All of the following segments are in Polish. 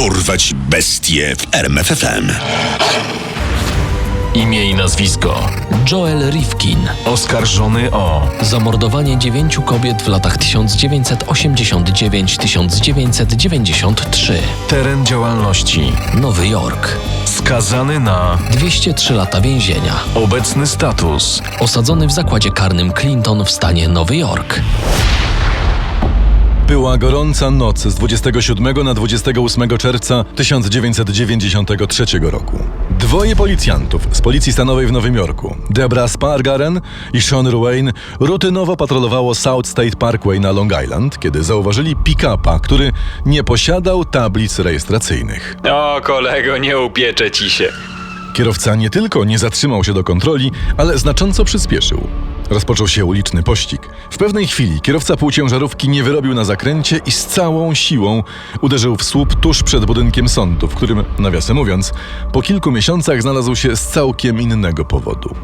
Dorwać bestie w RMFFM. Imię i nazwisko. Joel Rifkin. Oskarżony o Zamordowanie dziewięciu kobiet w latach 1989-1993. teren działalności. Nowy Jork. Skazany na 203 lata więzienia. obecny status. Osadzony w zakładzie karnym Clinton w stanie Nowy Jork. Była gorąca noc z 27 na 28 czerwca 1993 roku. Dwoje policjantów z Policji Stanowej w Nowym Jorku, Debra Spargaren i Sean Ruane, rutynowo patrolowało South State Parkway na Long Island, kiedy zauważyli pick-upa, który nie posiadał tablic rejestracyjnych. O, kolego, nie upieczę ci się. Kierowca nie tylko nie zatrzymał się do kontroli, ale znacząco przyspieszył. Rozpoczął się uliczny pościg. W pewnej chwili kierowca półciężarówki nie wyrobił na zakręcie i z całą siłą uderzył w słup tuż przed budynkiem sądu, w którym, nawiasem mówiąc, po kilku miesiącach znalazł się z całkiem innego powodu.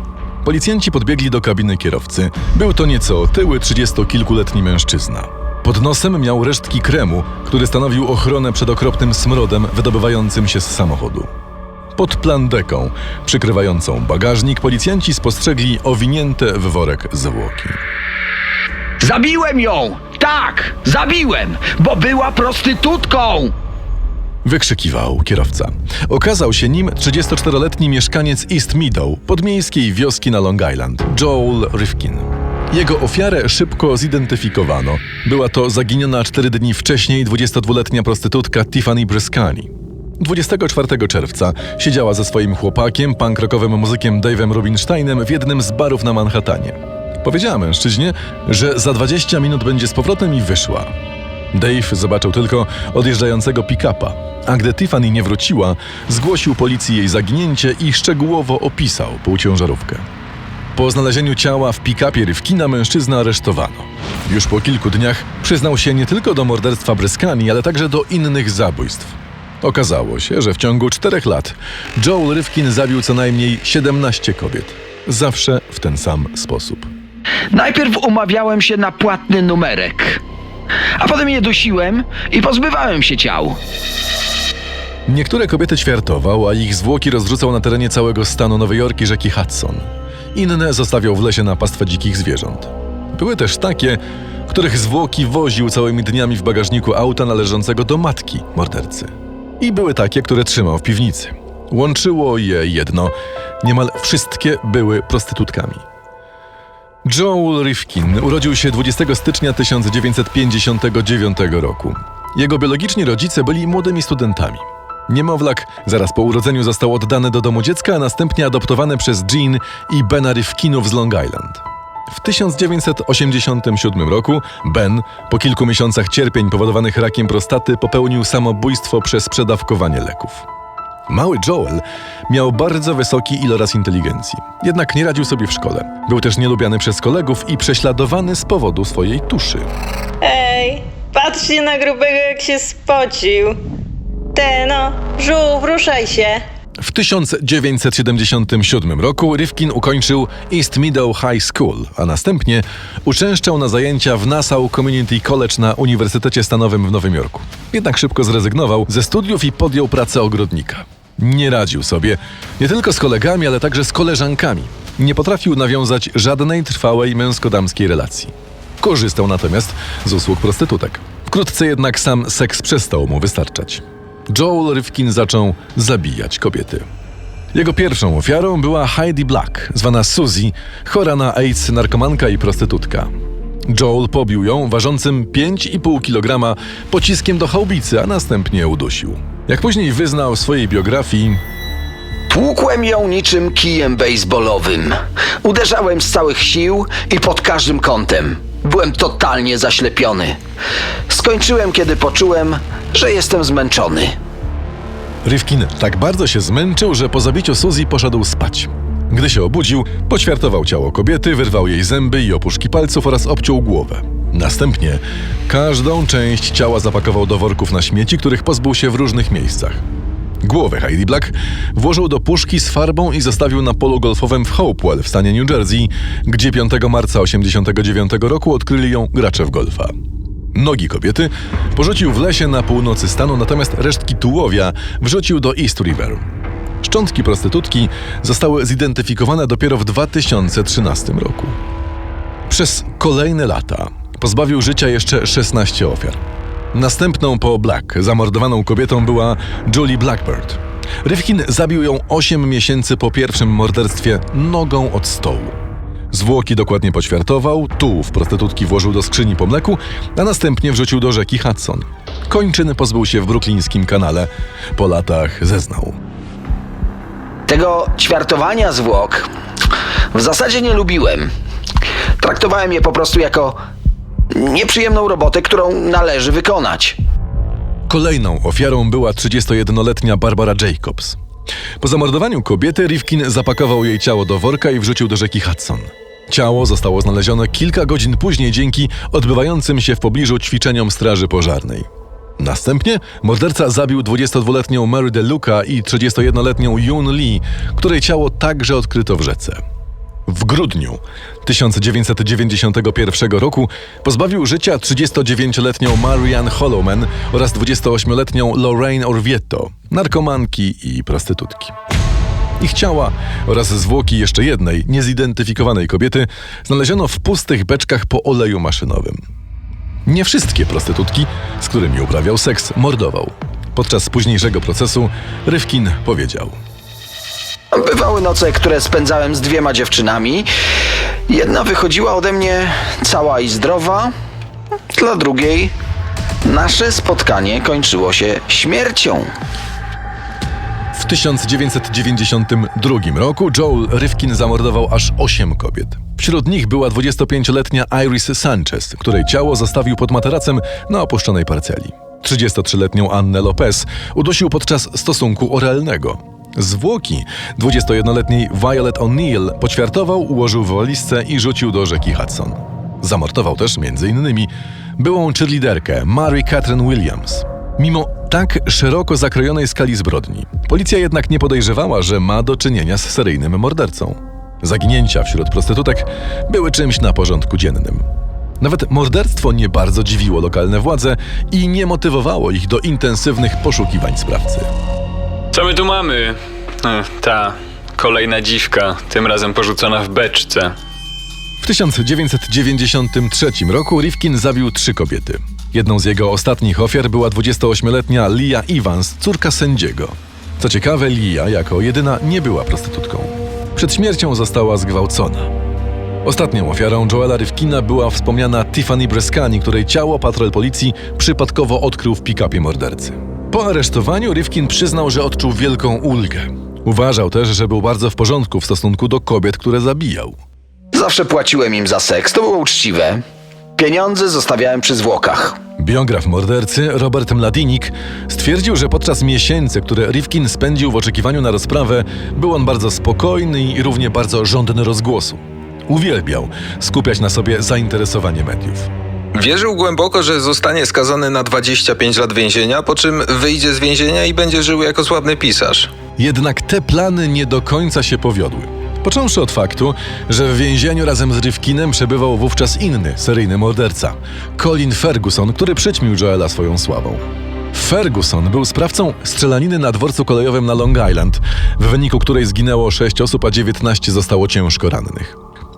Policjanci podbiegli do kabiny kierowcy. Był to nieco otyły, trzydziestokilkuletni mężczyzna. Pod nosem miał resztki kremu, który stanowił ochronę przed okropnym smrodem wydobywającym się z samochodu. Pod plandeką, przykrywającą bagażnik, policjanci spostrzegli owinięte w worek zwłoki. Zabiłem ją! Tak, zabiłem, bo była prostytutką! Wykrzykiwał kierowca. Okazał się nim 34-letni mieszkaniec East Meadow, podmiejskiej wioski na Long Island, Joel Rifkin. Jego ofiarę szybko zidentyfikowano. Była to zaginiona cztery dni wcześniej 22-letnia prostytutka Tiffany Briscani. 24 czerwca siedziała ze swoim chłopakiem, punk-rockowym muzykiem Dave'em Rubinsteinem w jednym z barów na Manhattanie. Powiedziała mężczyźnie, że za 20 minut będzie z powrotem i wyszła. Dave zobaczył tylko odjeżdżającego pick-upa, a gdy Tiffany nie wróciła, zgłosił policji jej zaginięcie i szczegółowo opisał półciężarówkę. Po znalezieniu ciała w pick-upie Rywkina mężczyznę aresztowano. Już po kilku dniach przyznał się nie tylko do morderstwa Bryskani, ale także do innych zabójstw. Okazało się, że w ciągu czterech lat Joel Rywkin zabił co najmniej 17 kobiet. Zawsze w ten sam sposób. Najpierw umawiałem się na płatny numerek, a potem je dusiłem i pozbywałem się ciał. Niektóre kobiety ćwiartował, a ich zwłoki rozrzucał na terenie całego stanu Nowej Jork i rzeki Hudson. Inne zostawiał w lesie na pastwę dzikich zwierząt. Były też takie, których zwłoki woził całymi dniami w bagażniku auta należącego do matki mordercy. I były takie, które trzymał w piwnicy. Łączyło je jedno. Niemal wszystkie były prostytutkami. Joel Rifkin urodził się 20 stycznia 1959 roku. Jego biologiczni rodzice byli młodymi studentami. Niemowlak zaraz po urodzeniu został oddany do domu dziecka, a następnie adoptowany przez Jean i Bena Rifkinów z Long Island. W 1987 roku Ben, po kilku miesiącach cierpień powodowanych rakiem prostaty, popełnił samobójstwo przez przedawkowanie leków. Mały Joel miał bardzo wysoki iloraz inteligencji, jednak nie radził sobie w szkole. Był też nielubiany przez kolegów i prześladowany z powodu swojej tuszy. Ej, patrzcie na grubego jak się spocił. Te no, żółw, ruszaj się. W 1977 roku Rifkin ukończył East Meadow High School, a następnie uczęszczał na zajęcia w Nassau Community College na Uniwersytecie Stanowym w Nowym Jorku. Jednak szybko zrezygnował ze studiów i podjął pracę ogrodnika. Nie radził sobie, nie tylko z kolegami, ale także z koleżankami. Nie potrafił nawiązać żadnej trwałej męsko-damskiej relacji. Korzystał natomiast z usług prostytutek. Wkrótce jednak sam seks przestał mu wystarczać. Joel Rifkin zaczął zabijać kobiety. Jego pierwszą ofiarą była Heidi Black, zwana Suzy, chora na AIDS, narkomanka i prostytutka. Joel pobił ją ważącym 5,5 kg pociskiem do chałbicy, a następnie udusił. Jak później wyznał w swojej biografii, Tłukłem ją niczym kijem baseballowym. Uderzałem z całych sił i pod każdym kątem. Byłem totalnie zaślepiony. Skończyłem, kiedy poczułem, że jestem zmęczony. Rifkin tak bardzo się zmęczył, że po zabiciu Suzy poszedł spać. Gdy się obudził, poćwiartował ciało kobiety, wyrwał jej zęby i opuszki palców oraz obciął głowę. Następnie każdą część ciała zapakował do worków na śmieci, których pozbył się w różnych miejscach. Głowę Heidi Black włożył do puszki z farbą i zostawił na polu golfowym w Hopewell w stanie New Jersey, gdzie 5 marca 1989 roku odkryli ją gracze w golfa. Nogi kobiety porzucił w lesie na północy stanu, natomiast resztki tułowia wrzucił do East River. Szczątki prostytutki zostały zidentyfikowane dopiero w 2013 roku. Przez kolejne lata pozbawił życia jeszcze 16 ofiar. Następną po Black zamordowaną kobietą była Julie Blackbird. Rifkin zabił ją 8 miesięcy po pierwszym morderstwie nogą od stołu. Zwłoki dokładnie poćwiartował, tułów prostytutki włożył do skrzyni po mleku, a następnie wrzucił do rzeki Hudson. Kończyn pozbył się w bruklińskim kanale. Po latach zeznał. Tego ćwiartowania zwłok w zasadzie nie lubiłem. Traktowałem je po prostu jako nieprzyjemną robotę, którą należy wykonać. Kolejną ofiarą była 31-letnia Barbara Jacobs. Po zamordowaniu kobiety Rifkin zapakował jej ciało do worka i wrzucił do rzeki Hudson. Ciało zostało znalezione kilka godzin później dzięki odbywającym się w pobliżu ćwiczeniom straży pożarnej. Następnie morderca zabił 22-letnią Mary DeLuca i 31-letnią Yoon Lee, której ciało także odkryto w rzece. W grudniu 1991 roku pozbawił życia 39-letnią Marianne Hollowman oraz 28-letnią Lorraine Orvieto, narkomanki i prostytutki. Ich ciała oraz zwłoki jeszcze jednej, niezidentyfikowanej kobiety znaleziono w pustych beczkach po oleju maszynowym. Nie wszystkie prostytutki, z którymi uprawiał seks, mordował. Podczas późniejszego procesu Rywkin powiedział – Bywały noce, które spędzałem z dwiema dziewczynami. Jedna wychodziła ode mnie cała i zdrowa, dla drugiej nasze spotkanie kończyło się śmiercią. W 1992 roku Joel Rifkin zamordował aż 8 kobiet. Wśród nich była 25-letnia Iris Sanchez, której ciało zostawił pod materacem na opuszczonej parceli. 33-letnią Annę Lopez udusił podczas stosunku oralnego. Zwłoki 21-letniej Violet O'Neill poćwiartował, ułożył w walizce i rzucił do rzeki Hudson. Zamordował też m.in. byłą cheerleaderkę Mary Catherine Williams. Mimo tak szeroko zakrojonej skali zbrodni, policja jednak nie podejrzewała, że ma do czynienia z seryjnym mordercą. Zaginięcia wśród prostytutek były czymś na porządku dziennym. Nawet morderstwo nie bardzo dziwiło lokalne władze i nie motywowało ich do intensywnych poszukiwań sprawcy. Co my tu mamy? E, Ta, kolejna dziwka, tym razem porzucona w beczce. W 1993 roku Rifkin zabił trzy kobiety. Jedną z jego ostatnich ofiar była 28-letnia Lia Evans, córka sędziego. Co ciekawe, Lia jako jedyna nie była prostytutką. Przed śmiercią została zgwałcona. Ostatnią ofiarą Joela Rifkina była wspomniana Tiffany Breskani, której ciało patrol policji przypadkowo odkrył w pick-upie mordercy. Po aresztowaniu Rifkin przyznał, że odczuł wielką ulgę. Uważał też, że był bardzo w porządku w stosunku do kobiet, które zabijał. Zawsze płaciłem im za seks, to było uczciwe. Pieniądze zostawiałem przy zwłokach. Biograf mordercy Robert Mladinik stwierdził, że podczas miesięcy, które Rifkin spędził w oczekiwaniu na rozprawę, był on bardzo spokojny i równie bardzo żądny rozgłosu. Uwielbiał skupiać na sobie zainteresowanie mediów. Wierzył głęboko, że zostanie skazany na 25 lat więzienia, po czym wyjdzie z więzienia i będzie żył jako sławny pisarz. Jednak te plany nie do końca się powiodły. Począwszy od faktu, że w więzieniu razem z Rifkinem przebywał wówczas inny seryjny morderca, Colin Ferguson, który przyćmił Joela swoją sławą. Ferguson był sprawcą strzelaniny na dworcu kolejowym na Long Island, w wyniku której zginęło 6 osób, a 19 zostało ciężko rannych.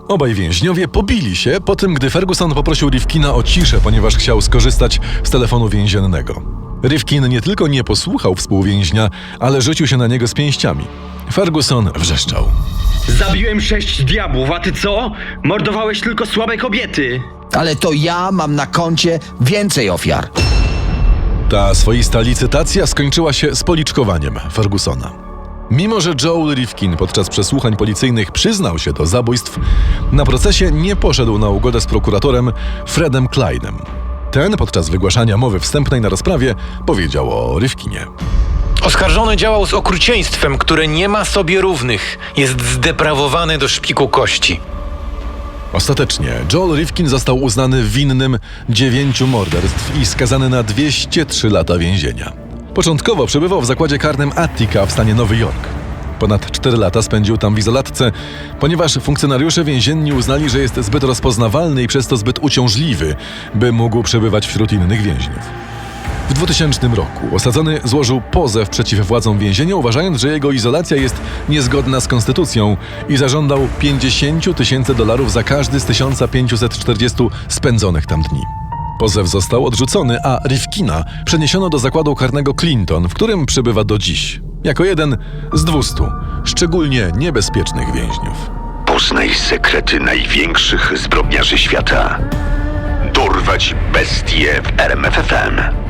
Obaj więźniowie pobili się po tym, gdy Ferguson poprosił Rifkina o ciszę, ponieważ chciał skorzystać z telefonu więziennego. Rifkin nie tylko nie posłuchał współwięźnia, ale rzucił się na niego z pięściami. Ferguson wrzeszczał. Zabiłem sześć diabłów, a ty co? Mordowałeś tylko słabe kobiety. Ale to ja mam na koncie więcej ofiar. Ta swoista licytacja skończyła się spoliczkowaniem Fergusona. Mimo, że Joel Rifkin podczas przesłuchań policyjnych przyznał się do zabójstw, na procesie nie poszedł na ugodę z prokuratorem Fredem Kleinem. Ten podczas wygłaszania mowy wstępnej na rozprawie powiedział o Rifkinie. Oskarżony działał z okrucieństwem, które nie ma sobie równych. Jest zdeprawowany do szpiku kości. Ostatecznie Joel Rifkin został uznany winnym dziewięciu morderstw i skazany na 203 lata więzienia. Początkowo przebywał w zakładzie karnym Attica w stanie Nowy Jork. Ponad 4 lata spędził tam w izolatce, ponieważ funkcjonariusze więzienni uznali, że jest zbyt rozpoznawalny i przez to zbyt uciążliwy, by mógł przebywać wśród innych więźniów. W 2000 roku osadzony złożył pozew przeciw władzom więzienia, uważając, że jego izolacja jest niezgodna z konstytucją i zażądał 50 tysięcy dolarów za każdy z 1540 spędzonych tam dni. Pozew został odrzucony, a Rifkina przeniesiono do zakładu karnego Clinton, w którym przebywa do dziś, jako jeden z 200 szczególnie niebezpiecznych więźniów. Poznaj sekrety największych zbrodniarzy świata. Dorwać bestie w RMFFM.